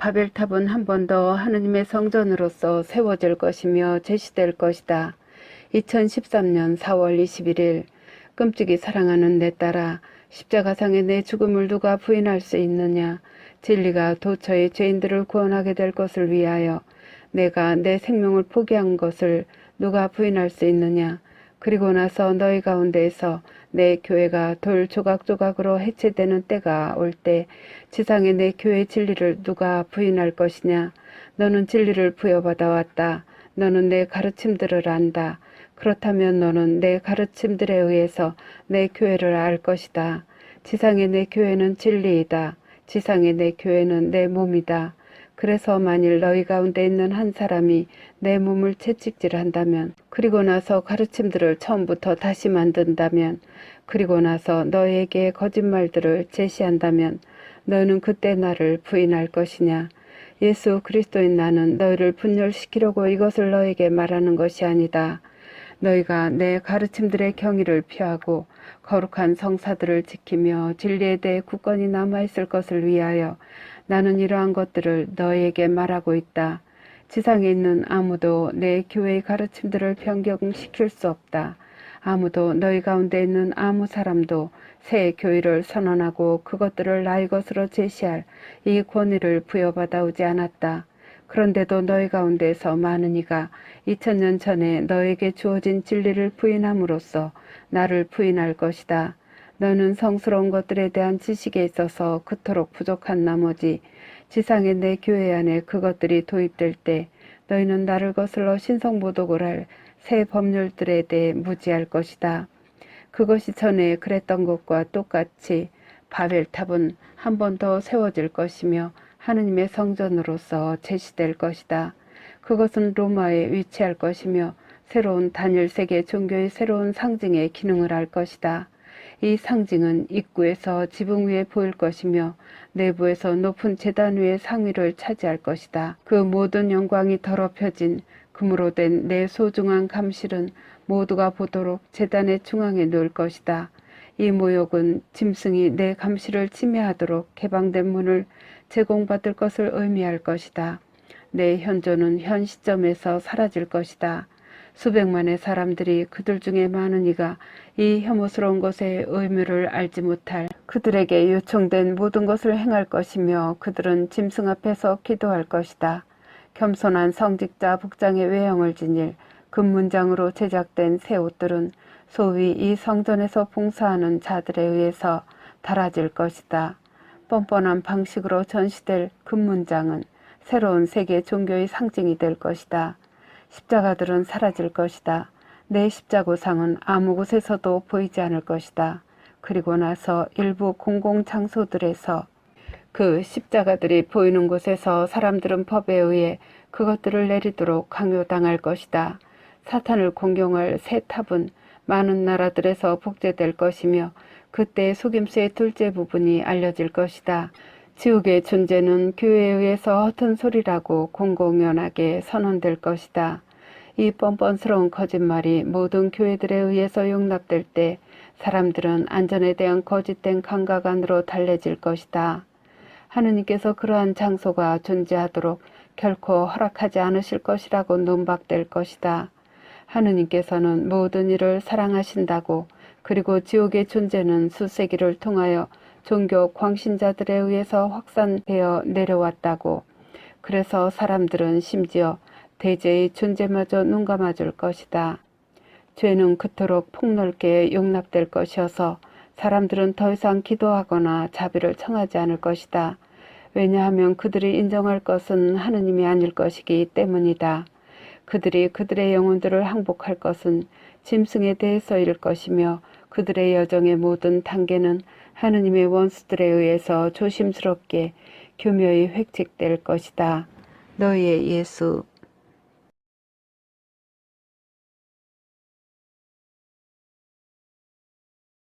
바벨탑은 한 번 더 하느님의 성전으로서 세워질 것이며 제시될 것이다. 2013년 4월 21일 끔찍이 사랑하는 내 딸아 십자가상의 내 죽음을 누가 부인할 수 있느냐 진리가 도처의 죄인들을 구원하게 될 것을 위하여 내가 내 생명을 포기한 것을 누가 부인할 수 있느냐 그리고 나서 너희 가운데에서 내 교회가 돌 조각조각으로 해체되는 때가 올 때 지상의 내 교회 진리를 누가 부인할 것이냐? 너는 진리를 부여받아 왔다. 너는 내 가르침들을 안다. 그렇다면 너는 내 가르침들에 의해서 내 교회를 알 것이다. 지상의 내 교회는 진리이다. 지상의 내 교회는 내 몸이다 그래서 만일 너희 가운데 있는 한 사람이 내 몸을 채찍질한다면 그리고 나서 가르침들을 처음부터 다시 만든다면 그리고 나서 너에게 거짓말들을 제시한다면 너는 그때 나를 부인할 것이냐 예수 그리스도인 나는 너희를 분열시키려고 이것을 너에게 말하는 것이 아니다. 너희가 내 가르침들의 경의를 피하고 거룩한 성사들을 지키며 진리에 대해 굳건히 남아있을 것을 위하여 나는 이러한 것들을 너희에게 말하고 있다. 지상에 있는 아무도 내 교회의 가르침들을 변경시킬 수 없다. 아무도 너희 가운데 있는 아무 사람도 새 교회를 선언하고 그것들을 나의 것으로 제시할 이 권위를 부여받아 오지 않았다. 그런데도 너희 가운데서 많은 이가 2000년 전에 너에게 주어진 진리를 부인함으로써 나를 부인할 것이다. 너는 성스러운 것들에 대한 지식에 있어서 그토록 부족한 나머지 지상의 내 교회 안에 그것들이 도입될 때 너희는 나를 거슬러 신성모독을 할 새 법률들에 대해 무지할 것이다. 그것이 전에 그랬던 것과 똑같이 바벨탑은 한 번 더 세워질 것이며 하느님의 성전으로서 제시될 것이다. 그것은 로마에 위치할 것이며 새로운 단일 세계 종교의 새로운 상징의 기능을 할 것이다. 이 상징은 입구에서 지붕 위에 보일 것이며 내부에서 높은 재단 위의 상위를 차지할 것이다. 그 모든 영광이 더럽혀진 금으로 된 내 소중한 감실은 모두가 보도록 재단의 중앙에 놓을 것이다. 이 모욕은 짐승이 내 감실을 침해하도록 개방된 문을 제공받을 것을 의미할 것이다. 내 현존은 현 시점에서 사라질 것이다. 수백만의 사람들이 그들 중에 많은 이가 이 혐오스러운 것의 의미를 알지 못할 그들에게 요청된 모든 것을 행할 것이며 그들은 짐승 앞에서 기도할 것이다. 겸손한 성직자 복장의 외형을 지닐 금문장으로 제작된 새 옷들은 소위 이 성전에서 봉사하는 자들에 의해서 달아질 것이다. 뻔뻔한 방식으로 전시될 금문장은 새로운 세계 종교의 상징이 될 것이다. 십자가들은 사라질 것이다. 내 십자고상은 아무 곳에서도 보이지 않을 것이다. 그리고 나서 일부 공공 장소들에서 그 십자가들이 보이는 곳에서 사람들은 법에 의해 그것들을 내리도록 강요당할 것이다. 사탄을 공경할 새 탑은 많은 나라들에서 복제될 것이며 그때 속임수의 둘째 부분이 알려질 것이다. 지옥의 존재는 교회에 의해서 허튼 소리라고 공공연하게 선언될 것이다. 이 뻔뻔스러운 거짓말이 모든 교회들에 의해서 용납될 때 사람들은 안전에 대한 거짓된 감각 안으로 달래질 것이다. 하느님께서 그러한 장소가 존재하도록 결코 허락하지 않으실 것이라고 논박될 것이다. 하느님께서는 모든 일을 사랑하신다고 그리고 지옥의 존재는 수세기를 통하여 종교 광신자들에 의해서 확산되어 내려왔다고 그래서 사람들은 심지어 대제의 존재마저 눈감아줄 것이다. 죄는 그토록 폭넓게 용납될 것이어서 사람들은 더 이상 기도하거나 자비를 청하지 않을 것이다. 왜냐하면 그들이 인정할 것은 하느님이 아닐 것이기 때문이다. 그들이 그들의 영혼들을 항복할 것은 짐승에 대해서일 것이며 그들의 여정의 모든 단계는 하느님의 원수들에 의해서 조심스럽게 교묘히 획책될 것이다. 너희의 예수